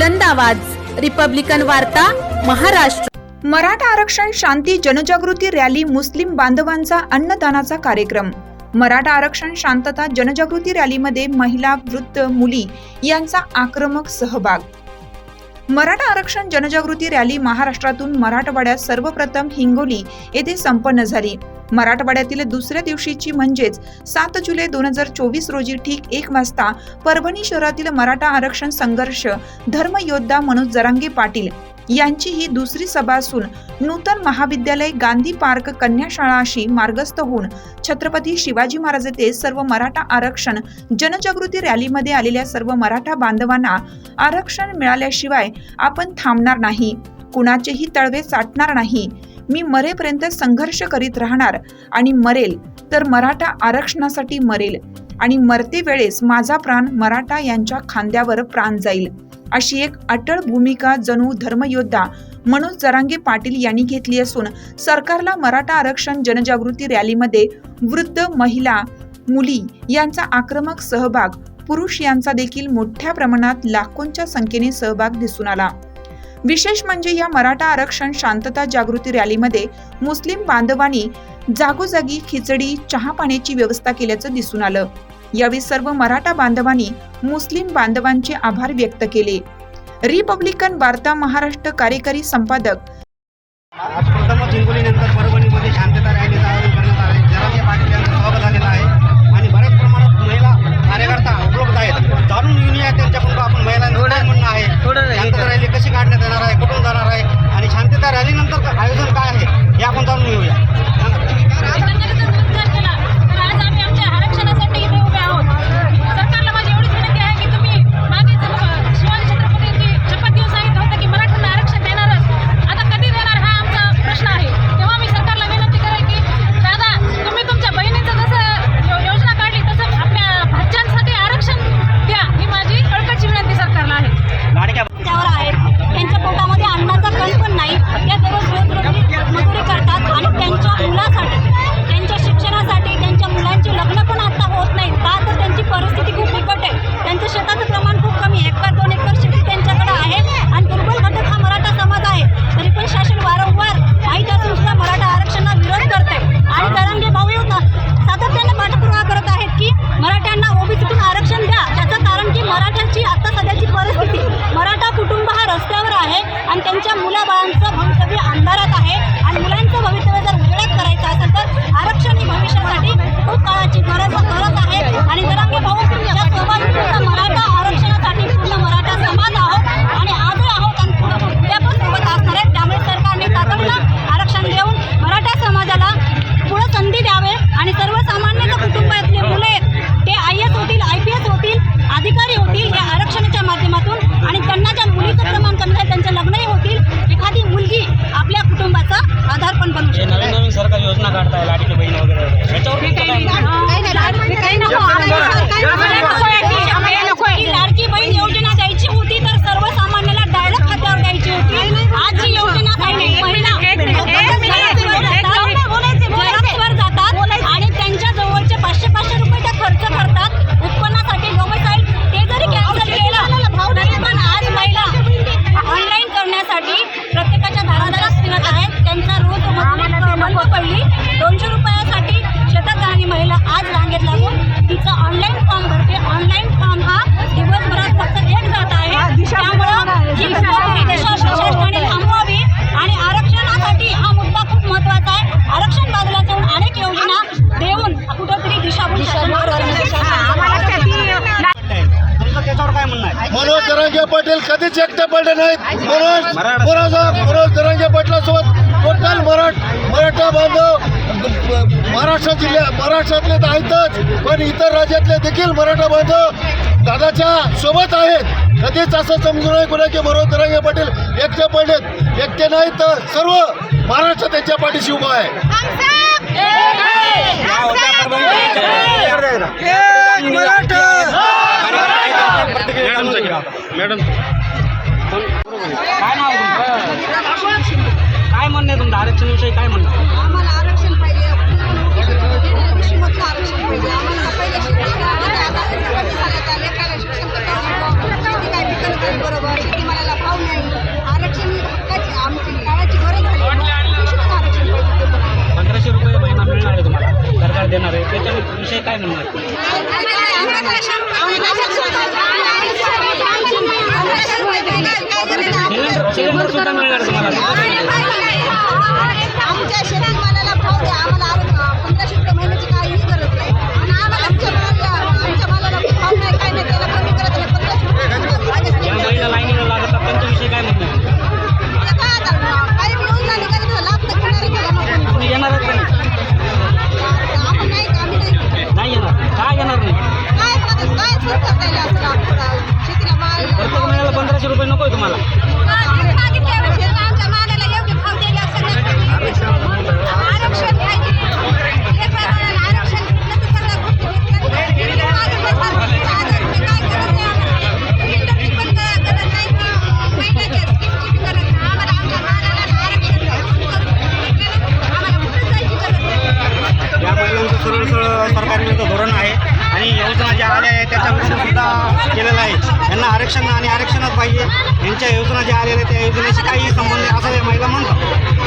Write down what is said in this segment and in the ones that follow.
बुलंद आवाज. रिपब्लिकन वार्ता महाराष्ट्र. मराठा आरक्षण शांती जनजागृती रॅली मुस्लिम बांधवांचा अन्नदानाचा कार्यक्रम. मराठा आरक्षण शांतता जनजागृती रॅलीमध्ये महिला वृद्ध मुली यांचा आक्रमक सहभाग. मराठा आरक्षण जनजागृती रॅली महाराष्ट्रातून मराठवाड्यात सर्वप्रथम हिंगोली येथे संपन्न झाली. मराठवाड्यातील दुसऱ्या दिवशीची म्हणजेच सात जुलै दोन हजार चोवीस रोजी ठीक एक वाजता परभणी शहरातील मराठा आरक्षण संघर्ष धर्मयोद्धा मनोज जरांगे पाटील यांची ही दुसरी सभा असून नूतन महाविद्यालय गांधी पार्क कन्याशाळाशी मार्गस्थ होऊन छत्रपती शिवाजी महाराज येथे सर्व मराठा आरक्षण जनजागृती रॅलीमध्ये आलेल्या सर्व मराठा बांधवांना आरक्षण मिळाल्याशिवाय आपण थांबणार नाही. कुणाचेही तळवे चाटणार नाही. मी मरेपर्यंत संघर्ष करीत राहणार आणि मरेल तर मराठा आरक्षणासाठी मरेल आणि मरते वेळेस माझा प्राण मराठा यांच्या खांद्यावर प्राण जाईल. अशी एक अटळ भूमिका जणू धर्मयोद्धा मनोज जरांगे पाटील यांनी घेतली असून सरकारला मराठा आरक्षण जनजागृती रॅलीमध्ये वृद्ध महिला मुली यांचा आक्रमक सहभाग पुरुष यांचा देखील मोठ्या प्रमाणात लाखोंच्या संख्येने सहभाग दिसून आला. विशेष म्हणजे या मराठा आरक्षण शांतता जागृती रॅलीमध्ये मुस्लिम बांधवांनी जागोजागी खिचडी चहा पाण्याची व्यवस्था केल्याचं दिसून आलं. यावेळी सर्व मराठा बांधवांनी मुस्लिम बांधवांचे आभार व्यक्त केले. रिपब्लिकन वार्ता महाराष्ट्र कार्यकारी संपादक. त्यांच्या मुलाबाळांचं भवितव्य अंधारात आहे आणि मुलांचं भवितव्य जर उजेडात करायचं असेल तर आरक्षण ही भविष्यासाठी खूप काळाची गरज जरांगे पाटील कधीच एकटे पडले नाहीत मनोज मनोज मनोज जरांगे पाटलासोबत टोटल मराठ मराठा बांधव महाराष्ट्र जिल्ह्या महाराष्ट्रातले तर आहेतच पण इतर राज्यातले देखील मराठा बांधव दादाच्या सोबत आहेत कधीच असं समजू नये कोणा की मनोज जरांगे पाटील एकटे पडलेत एकटे नाहीत तर सर्व महाराष्ट्र त्यांच्या पाठीशी उभा आहे परभणीत? मॅडम काय नाव तुमचं? काय म्हणणं आहे तुमचं? आरक्षणाविषयी काय म्हणणं आम्हाला आरक्षण पाहिजे. काय पंधराशे रुपये महिना मिळणार आहे तुम्हाला. सरकार देणार आहे. त्याच्या विषयी काय म्हणणार नाही, सुद्धा मिळणार तुम्हाला. आमच्या शेतीमालाला भाव द्या आम्हाला पंधराशे रुपये महिन्याची काही गरज नाही. आणि आम्हाला आमच्या मालाला आमच्या मालाला भाव नाही. काय नाही त्याला कमी करत नाही पंधराशे रुपये महिला लाईनीला त्यांच्याविषयी काय म्हणणं आहे? ते काय आता? ज्या आल्या आहेत सुद्धा केलेलं आहे. यांना आरक्षण आणि आरक्षणच पाहिजे. यांच्या योजना ज्या आलेल्या आहेत त्या योजनेशी काही संबंध असं या महिला म्हणतात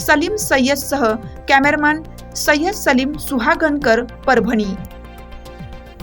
सलीम सय्यदसह कॅमेरमॅन सय्यद सलीम सुहागनकर परभणी.